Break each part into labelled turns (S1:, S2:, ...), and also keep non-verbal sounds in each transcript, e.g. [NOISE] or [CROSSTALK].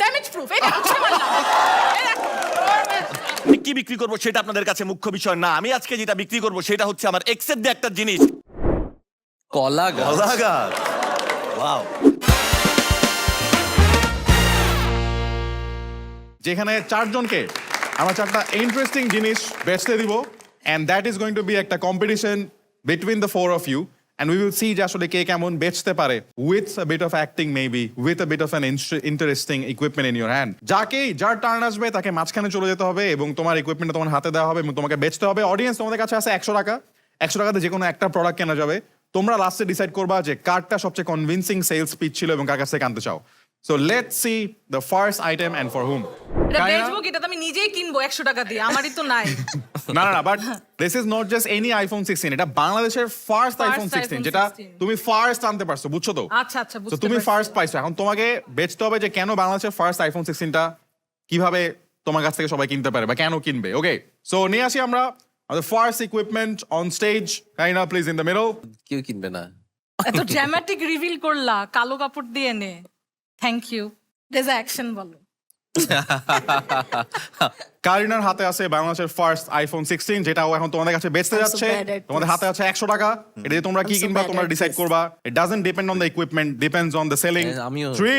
S1: Damage proof এটা মারলাম এই
S2: আমি কি বিক্রি করব সেটা আপনাদের কাছে মুখ্য বিষয় না। আমি আজকে যেটা বিক্রি করব সেটা হচ্ছে আমার এক্সের দিয়ে একটা জিনিস।
S3: কলা গাছ।
S2: কলা গাছ। ওয়াও
S4: যেখানে চারজনকে আমরা চারটা ইন্টারেস্টিং জিনিস বেচতে দিব and that is going to be একটা competition between the four of you and we will see যে আসলে কে কেমন বেচতে পারে with bit of acting maybe with bit of an interesting equipment in your hand যাকেই, যার টার্ন আসবে তাকে মাঝখানে চলে যেতে হবে এবং তোমার ইকুইপমেন্ট তোমার হাতে দেওয়া হবে এবং তোমাকে বেচতে হবে। অডিয়েন্স তোমাদের কাছে আছে একশো টাকা। একশো টাকাতে যে কোনো একটা প্রোডাক্ট কেনা যাবে। তোমরা লাস্টে ডিসাইড করবা যে কারটা সবচেয়ে কনভিনসিং সেলস পিচ ছিল এবং কার কাছ থেকে আনতে চাও। So let see the first item and for whom
S1: এটা বেচবো কি? এটা তো আমি নিজেই কিনবো একশো টাকা দিয়ে আমারই তো নাই। [LAUGHS]
S4: না না না but this is not just any iPhone sixteen এটা বাংলাদেশের ফার্স্ট আইফোন সিক্সটিন
S1: iPhone
S4: যেটা
S1: 16
S4: তুমি ফার্স্ট আনতে পারছ বুঝছ তো?
S1: আচ্ছা আচ্ছা
S4: তো তুমি। ফার্স্ট পাইছো। এখন তোমাকে বেচতে হবে যে কেন বাংলাদেশের ফার্স্ট আইফোন সিক্সটিনটা কীভাবে তোমার কাছ থেকে সবাই কিনতে পারে বা কেন কিনবে ওকে সো নিয়ে আসি আমরা আমাদের ফার্স্ট ইকুইপমেন্ট অন স্টেজ কাইনা প্লিজ ইন দ্য মিডল
S3: কেউ কিনবে না।
S1: এত ড্রামাটিক রিভিল করলা কালো কাপড় দিয়ে নে। থ্যাংক ইউ রেজা অ্যাকশন বলো
S4: কারিনার হাতে আছে বাংলাদেশের ফার্স্ট আইফোন সিক্সটিন যেটা ও এখন তোমাদের কাছে বেচতে যাচ্ছে। তোমাদের হাতে আছে একশো টাকা। এটা দিয়ে তোমরা কি কিনবা তোমরা ডিসাইড করবা। It doesn't depend on the equipment depends on the selling. Three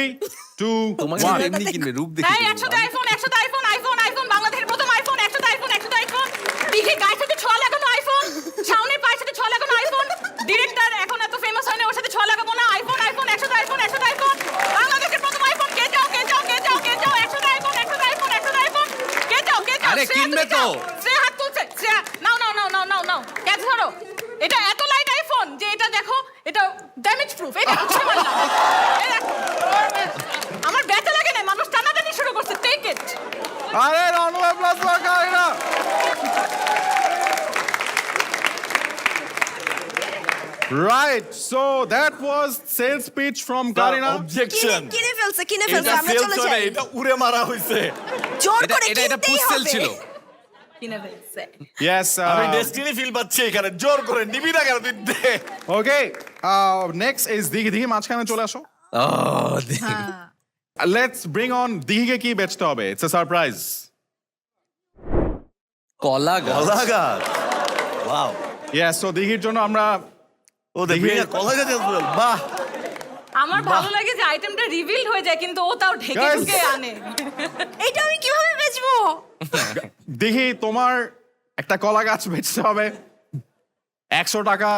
S4: two
S3: তোমাকে এমনি কিনবে রূপ দেখে।
S1: একশোটা আইফোন আইফোন আইফোন বাংলাদেশের প্রথম আইফোন একশোটা আইফোন একশোটা আইফোন দিঘে গায়ে সাথে ছোঁয়া লাগানো আইফোন শাওনের পায়ের সাথে ছোঁয়া লাগানো আইফোন ডিরেক্টর এখন এত ফেমাস হয় না ওর সাথে ছোঁয়া লাগাবো না আইফোন আইফোন একশোটা আইফোন একশোটা আইফোন বাংলাদেশের প্রথম আইফোন কে চাও কে চাও কে চাও কে চাও একশোটা আইফোন একশোটা আইফোন একশোটা আইফোন কে চাও কে চাও
S3: আরে কিনবে তো।
S1: সে হাত তুলছে সে নাও নাও নাও নাও নাও নাও ক্যাচ ধরো। এটা এত লাইট আইফোন যে এটা দেখো এটা ড্যামেজ প্রুফ এটা কিছু মারলাম এই আমার ব্যথা লাগে না মানুষ টানাটানি শুরু করছে টেক ইট
S4: আরে round of applause for Karina Right, so that was sales pitch from Karina.
S2: Objection
S5: কিনে- ফেলছে কিনে ফেলছে আমরা চলে যাই।
S2: এটা উড়ে মারা হইছে।
S5: জোর করে
S3: এটা এটা পুশ সেল ছিল।
S1: কিনে ফেলছে।
S4: Yes,
S2: আমি
S4: uh,
S2: ডেস্টিনি ফিল পাচ্ছি এখানে। জোর করে নিবি না কেন তুই.
S4: Uh, next is দিঘি। দিঘি মাঝখানে চলে আসো। লেটস ব্রিং অন দিঘিকে কি বেচতে হবে? ইটস এ সারপ্রাইজ
S3: কলা গাছ।
S2: কলা গাছ ওয়াও
S4: ইয়েস সো দিঘির জন্য আমরা
S2: ও দেখবি
S4: দিঘি-
S2: না, কলা গাছ বাহ।
S1: আমার ভালো লাগে যে আইটেমটা রিভিল হয়ে যায় কিন্তু ও তাও ঢেকে. ঢুকে আনে। [LAUGHS]
S5: এটা আমি কীভাবে বেচবো?
S4: দেখি তোমার একটা কলা গাছ বেচতে হবে। একশো টাকা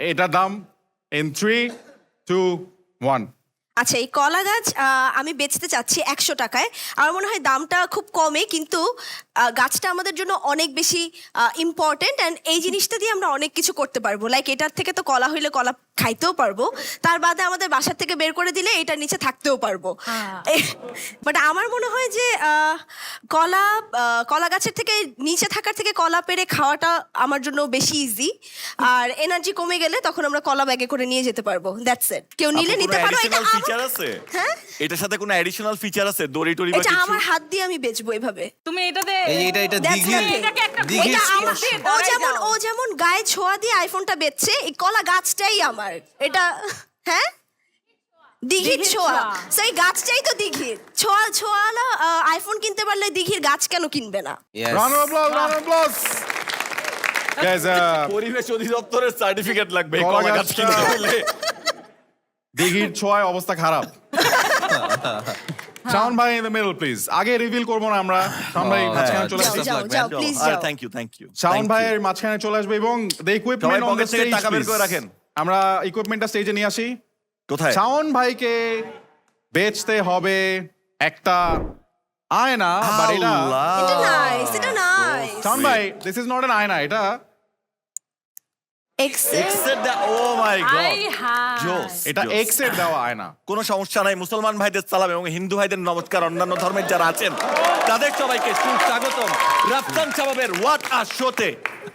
S4: এটার দাম ইন থ্রি টু ওয়ান
S5: আচ্ছা এই কলা গাছ আমি বেচতে চাচ্ছি একশো টাকায়। আমার মনে হয় দামটা খুব কমে, কিন্তু গাছটা আমাদের জন্য অনেক বেশি ইম্পর্টেন্ট অ্যান্ড এই জিনিসটা দিয়ে আমরা অনেক কিছু করতে পারব। লাইক এটার থেকে তো কলা হইলে কলা খাইতেও পারব। তার বাদে আমাদের বাসার থেকে বের করে দিলে এটা নিচে থাকতেও পারব।
S1: হ্যাঁ।
S5: বাট আমার মনে হয় যে কলা কলা গাছের থেকে নিচে থাকার থেকে কলা পেরে খাওয়াটা আমার জন্য বেশি ইজি আর এনার্জি কমে গেলে তখন আমরা কলা ব্যাগে করে নিয়ে যেতে পারব। দ্যাটস ইট কেউ নিলে নিতে পারো এটা
S2: আছে?
S5: হ্যাঁ?
S2: এটার সাথে কোনো অ্যাডিশনাল ফিচার আছে? দড়ি টড়ি বা
S5: এটা
S2: কিছু?
S5: আমার হাত দিয়ে আমি বেচবো এভাবে।
S1: তুমি
S3: এই এটা এটা
S5: That's
S3: দিঘির
S5: nothing.
S1: এটাকে একটা
S3: দিঘির
S5: এটা
S1: এটা
S5: আমার
S1: স্পর্শ।
S5: ও যেমন ও যেমন গায়ে ছোঁয়া দিয়ে আইফোনটা বেচছে এই কলা গাছটাই আমার। এটা হ্যাঁ? দিঘির ছোঁয়া।
S1: ছোঁয়া।
S5: So, গাছটাই তো দিঘির। ছোঁয়া ছোঁয়ালা আইফোন কিনতে পারলে দিঘির গাছ কেন কিনবে না?
S3: Yes.
S4: applause, round of applause. Guys, uh,
S2: পরিবেশ অধিদপ্তরের সার্টিফিকেট লাগবে এই
S4: কলা
S2: গাছ
S4: গাছটা-
S2: কিনতে হলে
S4: দিঘির ছোঁয়ায় অবস্থা খারাপ। শাওন ভাই ইন দ্য মিডল প্লিজ আগে রিভিল করব না আমরা। শাওন ভাই
S3: হ্যাঁ,
S4: মাঝখানে চলে
S5: যাও
S4: আসবে
S5: যাও
S3: লাগবে।
S5: যাও। প্লিজ যাও
S2: thank you thank you
S4: Shawon ভাইয়ের মাঝখানে চলে আসবে এবং the equipment on the stage
S2: টাকা বের করে রাখেন।
S4: আমরা ইকুইপমেন্টটা স্টেজে নিয়ে আসি।
S2: কোথায়?
S4: শাওন ভাইকে বেচতে হবে একটা আয়না বাট এটা
S5: এটা নাইস এটা নাইস
S4: শাওন ভাই দিস ইজ নট এন আয়না এটা
S5: এক্সেল
S2: এক্সের ও মাই গড জোস
S4: এটা এক্স দেওয়া আয়না
S2: কোনো সমস্যা নাই মুসলমান ভাইদের সালাম এবং হিন্দু ভাইদের নমস্কার। অন্যান্য ধর্মের যারা আছেন তাদের সবাইকে সুস্বাগতম। রাফসান সাবাবের হোয়াট আর শোতে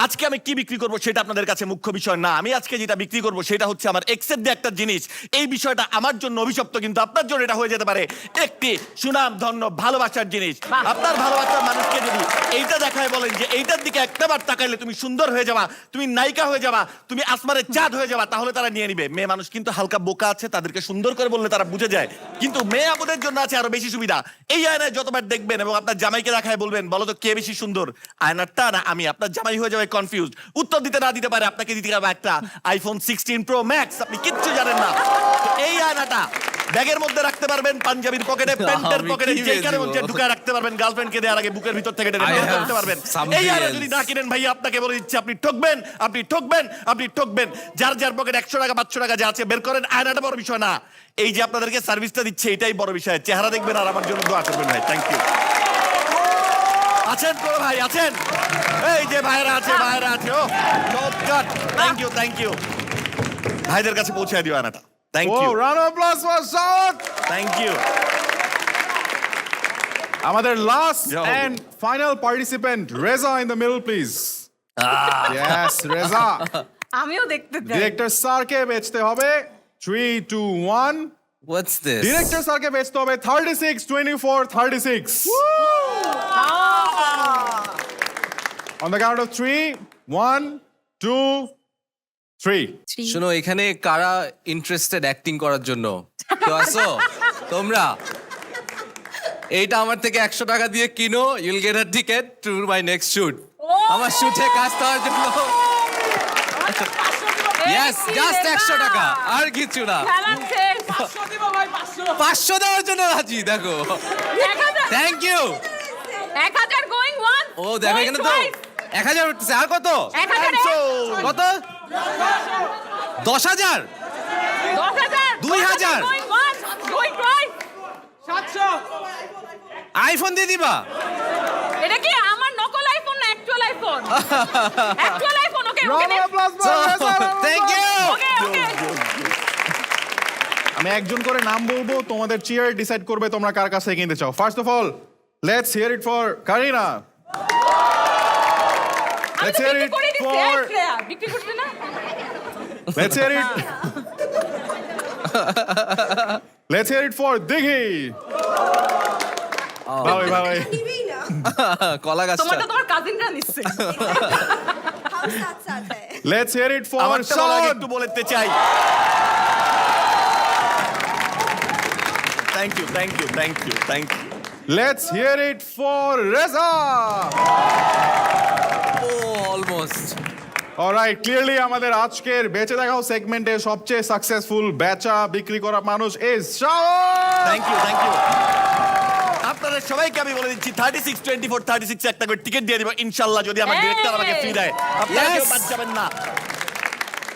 S2: আজকে আমি কি বিক্রি করব সেটা আপনাদের কাছে মুখ্য বিষয় না। আমি আজকে যেটা বিক্রি করব সেটা হচ্ছে আমার এক্সের দিয়ে একটা জিনিস। এই বিষয়টা আমার জন্য অভিশপ্ত কিন্তু আপনার জন্য এটা হয়ে যেতে পারে। একটি সুনাম ধন্য ভালোবাসার জিনিস। আপনার ভালোবাসার মানুষকে যদি এইটা দেখায় বলেন যে এইটার দিকে একটাবার তাকাইলে তুমি সুন্দর হয়ে যাবা তুমি নায়িকা হয়ে যাবা তুমি আসমানের চাঁদ হয়ে যাবা, তাহলে তারা নিয়ে নিবে। মেয়ে মানুষ কিন্তু হালকা বোকা আছে, তাদেরকে সুন্দর করে বললে তারা বুঝে যায়। কিন্তু মেয়ে আমাদের জন্য আছে আরও বেশি সুবিধা। এই আয়নায় যতবার দেখবেন এবং আপনার জামাইকে দেখায় বলবেন, বলো তো কে বেশি সুন্দর? আয়নারটা না আমি, আপনার জামাই হয়ে যাবে কনফিউজ উত্তর দিতে না দিতে পারে, আপনাকে দিতে হবে একটা আইফোন সিক্সটিন প্রো ম্যাক্স আপনি কিচ্ছু জানেন না। এই আয়নাটা ব্যাগের মধ্যে রাখতে পারবেন পাঞ্জাবির পকেটে প্যান্টের পকেটে যেখানে মধ্যে ঢুকায় রাখতে পারবেন গার্লফ্রেন্ডকে দেওয়ার আগে বুকের ভিতর থেকে টেনে বের করতে পারবেন। এই আয়না যদি না কিনেন ভাই আপনাকে বলে দিচ্ছি আপনি ঠকবেন আপনি ঠকবেন আপনি ঠকবেন। যার যার পকেট একশো টাকা পাঁচশো টাকা যা আছে বের করেন। আয়নাটা বড় বিষয় না এই যে আপনাদেরকে সার্ভিসটা দিচ্ছে এটাই বড় বিষয়। চেহারা দেখবেন আর আমার জন্য দোয়া করবেন ভাই থ্যাংক ইউ আছেন কোনো ভাই আছেন? এই যে ভাইরা আছে ভাইরা আছে ও থ্যাংক ইউ থ্যাংক ইউ ভাইদের কাছে পৌঁছে দিও আয়নাটা thank
S4: O
S2: you
S4: round of applause for south
S2: thank you
S4: আমাদের last
S2: Yo.
S4: And final participant Reza in the middle please yes Reza
S1: আমিও দেখতে চাই।
S4: ডিরেক্টর স্যারকে বেচতে হবে। Three two one
S3: what's this
S4: director স্যারকে বেচতে হবে thirty six twenty four thirty six on the count of three one two three
S3: শোনো এখানে কারা ইন্টারেস্টেড অ্যাক্টিং করার জন্য? কেউ আসো তোমরা? এইটা আমার থেকে একশো টাকা দিয়ে কিনো you'll get a ticket to my next shoot আমার শুটে কাজ দেওয়ার জন্য। ইয়েস জাস্ট একশো টাকা আর কিছু না। পাঁচশো দেওয়ার জন্য রাজি দেখো। থ্যাংক ইউ
S1: এক হাজার গোয়িং ওয়ান
S3: ও দেখো এখানে তো এক হাজার উঠতেছে আর কত?
S1: এক হাজার
S3: কত? দশ হাজার। দুই হাজার। আইফোন দিয়ে দিবা।
S1: এটা কি আমার নকল আইফোন না actual iPhone? [LAUGHS] Actual iPhone okay okay
S3: thank you
S1: okay okay.
S4: আমি একজন করে নাম বলব তোমাদের চেয়ার ডিসাইড করবে তোমরা কার কাছে কিনতে চাও। First of all let's hear it for Karina
S1: আমি
S4: Let's
S1: তো
S4: hear
S1: বিক্রি
S4: it for-
S1: না
S4: let's hear it let's hear it for Dighi ভাই ভাই
S3: কলা গাছটা।
S1: তোমারটা তোমার কাজিনরা নিচ্ছে।
S4: Let's hear it for Shawon
S2: একটু বলতে চাই। Thank you thank you thank you thank you
S4: let's hear it for Reza alright clearly আমাদের আজকের বেঁচে দেখাও সেগমেন্টে সবচেয়ে সাকসেসফুল বেচা বিক্রি করা মানুষ is Shawon
S2: thank you thank you আপনাদের সবাইকে আমি বলে দিচ্ছি thirty six twenty four thirty six একটা করে টিকিট দিয়ে দিব ইনশাল্লাহ যদি আমার ডিরেক্টর আমাকে ফ্রি দেয়। আপনারা কেউ বাদ যাবেন না।